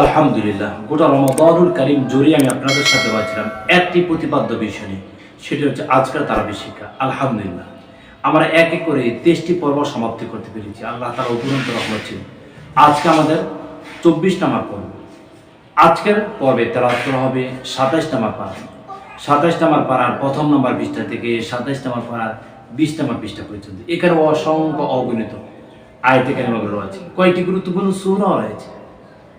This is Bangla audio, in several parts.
আলহামদুলিল্লাহ, গোটা রমাদানুল কারিম জুড়ে আমি আপনাদের সাথে বলছিলাম একটি প্রতিপাদ্য বিষয় নিয়ে, সেটি হচ্ছে আজকের তারাবি শিক্ষা। আলহামদুলিল্লাহ, আমরা এক এক করে তেইশটি পর্ব সমাপ্তি করতে পেরেছি। আল্লাহ তারা উপরন্ত রহমত ছিল আজকে আমাদের চব্বিশ নাম্বার পর্ব। আজকের পর্বে করা হবে সাতাইশ নাম্বার পাড়া সাতাইশ নাম্বার পাড়ার প্রথম নম্বর পৃষ্ঠা থেকে সাতাইশ নাম্বার পাড়ার বিশ নাম্বার পৃষ্ঠা পর্যন্ত। এখানে অসংখ্য অগণিত আয়তে কেন রয়েছে। কয়েকটি গুরুত্বপূর্ণ সুরাও রয়েছে।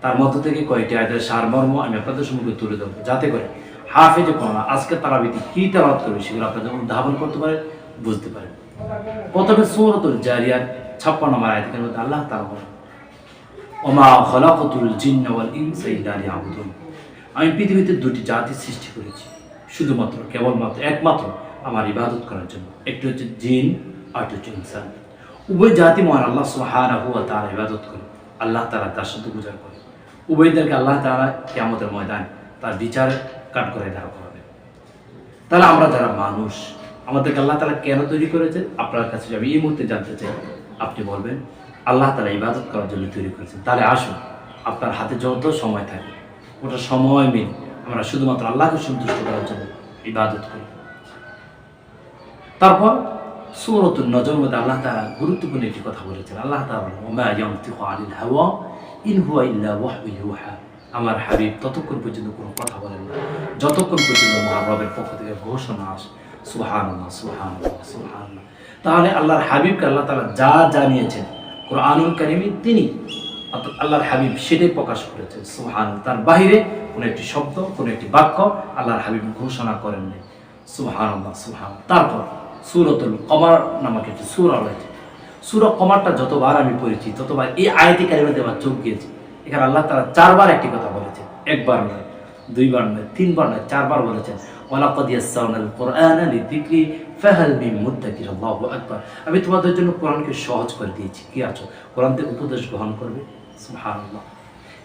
তার মধ্য থেকে কয়েকটি আয়তের সারমর্ম আমি আপনাদের সম্মুখে তুলে ধরবো। যাতে করে হাফেজে কোরআন আজকে তারাবিতে কি তেলাওয়াত করবে সেগুলো আপনাদের উদ্ভাবন করতে পারে, বুঝতে পারে। প্রথমে সূরাতুল জারিয়ার ছাপ্পান্ন নম্বর আয়াতের মধ্যে আল্লাহ তাআলা বলেন, ওমা খলাকতুল জিন্না ওয়াল ইনসা ইল্লা লিয়াবুদুন। আমি পৃথিবীতে দুটি জাতি সৃষ্টি করেছি, শুধুমাত্র, কেবলমাত্র, একমাত্র আমার ইবাদত করার জন্য। একটি হচ্ছে জিন, আর একটি হচ্ছে ইনসান। উভয় জাতি মহান আল্লাহ সুবহানাহু ওয়া তাআলা ইবাদত করে, আল্লাহ তাআলা তার সাথে গুজার করে। উভয়দেরকে আল্লাহ তাআলা কিয়ামতের ময়দান তার বিচার কাট করে দাঁড় করাবে। তাহলে আমরা যারা মানুষ, আমাদেরকে আল্লাহ তারা কেন তৈরি করেছেন? আপনার কাছে আমি এই মুহূর্তে জানতে চাই, আপনি বলবেন, আল্লাহ তারা ইবাদত করার জন্য তৈরি করেছেন। তাহলে আসুন, আপনার হাতে যত সময় থাকে, ওটা সময় মিল আমরা শুধুমাত্র আল্লাহকে সন্তুষ্ট করার জন্য ইবাদত করি। তারপর সুরতুল নজর মধ্যে আল্লাহ তারা গুরুত্বপূর্ণ একটি কথা বলেছেন। আল্লাহ ওয়াহয়ু আমার হাবিব, ততক্ষণ পর্যন্ত কোনো কথা বলেন না। যতক্ষণ পর্যন্ত মহারবের পক্ষ থেকে ঘোষণা আসে, সুবহানাল্লাহ সুবহানাল্লাহ সুবহানাল্লাহ। তাহলে আল্লাহর হাবিবকে আল্লাহ তাআলা যা জানিয়েছেন কোনো কোরআনুল কারিমে তিনি আল্লাহর হাবিব সেটাই প্রকাশ করেছেন সুবহান তার বাহিরে কোনো একটি শব্দ, কোনো একটি বাক্য আল্লাহর হাবিব ঘোষণা করেননি। নাই সুবহান সুবহান তারপর সুরতুল কমার নামক একটি সুরা রয়েছে। সুরা কমারটা যতবার আমি পড়েছি, ততবার এই আয়তি কারিমাতে আমার চোখ গিয়েছে। এখানে আল্লাহ তারা চারবার একটি কথা বলেছেন, একবার নয়, দুইবার নয়, তিনবার নয়, চারবার বলেছেন আমি তোমাদের জন্য কোরআনকে সহজ করে দিয়েছি, কি আছো? কোরআন থেকে উপদেশ গ্রহণ করবে?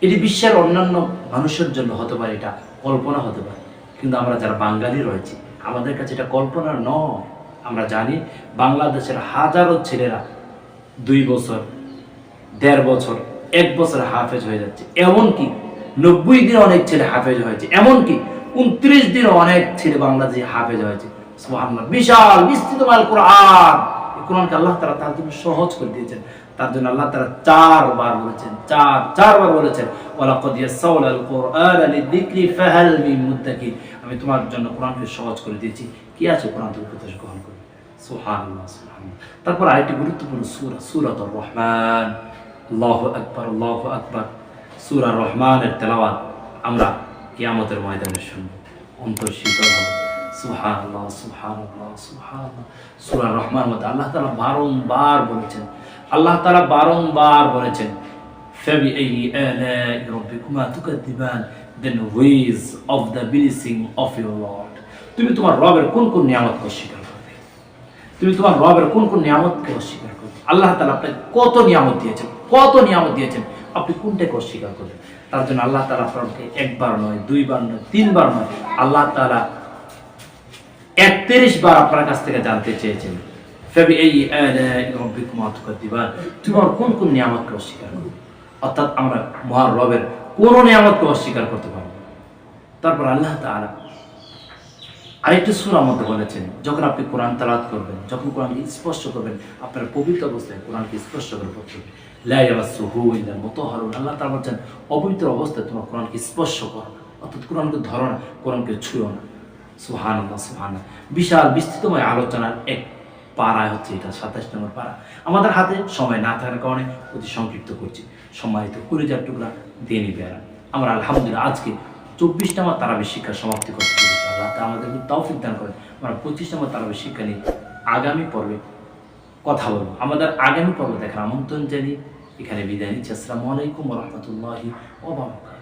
এটি বিশ্বের অন্যান্য মানুষের জন্য হতে পারে, এটা কল্পনা হতে পারে। কিন্তু আমরা যারা বাঙালি রয়েছি, আমাদের কাছে এটা কল্পনা নয়। আমরা জানি বাংলাদেশের হাজারো ছেলেরা দুই বছর, দেড় বছর, এক বছর হাফেজ হয়ে যাচ্ছে। এমনকি নব্বই দিন অনেক ছেলে হাফেজ হয়েছে। এমনকি উনত্রিশ দিন অনেক ছেলে বাংলাদেশে হাফেজ হয়েছে। বিশাল বিস্তৃত কোরআনকে আল্লাহ তারা তার জন্য সহজ করে দিয়েছেন। তার জন্য আল্লাহ তারা চারবার বলেছেন, চার, চারবার বলেছেন, ওয়ালাকাদ ইয়াসসাউনাল কুরআনা লিযিকরি ফাহাল আমি তোমার জন্য কোরআনকে সহজ করে দিয়েছি। কি আছে কোরআন থেকে উপদেশ গ্রহণ করবে সুবহানাল্লাহ সুবহানাল্লাহ তারপর আরেকটি গুরুত্বপূর্ণ সূরা সূরাতুর রহমান আল্লাহু আকবার আল্লাহু আকবার সূরা রহমানের তেলাওয়াত আমরা কিয়ামতের ময়দানে শুনব অন্তর শীতল হবে সুবহানাল্লাহ সুবহানাল্লাহ সুবহানাল্লাহ সূরা রহমান মধ্যে আল্লাহ তাআলা বারংবার বলেছেন আল্লাহ তাআলা বারংবার বলেছেন فبأي آلاء ربكما تكذبان then ways of the blessing of your Lord তুমি তোমার রবের কোন কোন নিয়ামতকে অস্বীকার করবে তুমি তোমার রবের কোন কোন নিয়ামতকে অস্বীকার করবে আল্লাহ তাআলা আপনাকে কত নিয়ামত দিয়েছেন, কত নিয়ামত দিয়েছেন, আপনি কোনটাকে অস্বীকার করবেন? তার জন্য আল্লাহ তাআলা আপনাকে একবার নয়, দুইবার নয়, তিনবার নয়, আল্লাহ তাআলা একত্রিশ বার আপনার কাছ থেকে জানতে চেয়েছেন। ফেবি এই তুকাদ্দিবান তোমার কোন কোন নিয়ামতকে অস্বীকার করবে? অর্থাৎ আমরা মহান রবের কোন নিয়ামতকে অস্বীকার করতে পারব তারপর আল্লাহ তাআলা আরেকটি সুর মধ্যে বলেছেন, যখন আপনি কোরআন তালাত করবেন, যখন কোরআনকে স্পষ্ট করবেন, আপনার পবিত্র অবস্থায় কোরআনকে স্পষ্ট করে পড়তে হবে। আল্লাহ অপবিত্র অবস্থায় কোরআনকে স্পর্শ করো, অর্থাৎ কোরআনকে ধরো না, কোরআনকে ছুঁয়ো না। বিশাল বিস্তৃতময় আলোচনার এক পাড়া হচ্ছে এটা, সাতাশ নম্বর পাড়া। আমাদের হাতে সময় না থাকার কারণে অতি সংক্ষিপ্ত করছি। সম্মানিত কুড়িজার টুকরা দিয়ে নিবে আমরা আলহামদুলিল্লাহ আজকে চব্বিশ নম্বর তারাবি শিক্ষা সমাপ্তি করতে আল্লাহ তা আমাদেরকে তৌফিক দান করে। আমরা পঁচিশ নম্বর তারাবি শিক্ষা নিয়ে আগামী পর্বে কথা বলব। আমাদের আগামী পর্ব দেখার আমন্ত্রণ জানি এখানে বিদায় নিচ্ছি। আসসালামু আলাইকুম রহমতুল্লাহি ওবারাকাতুহু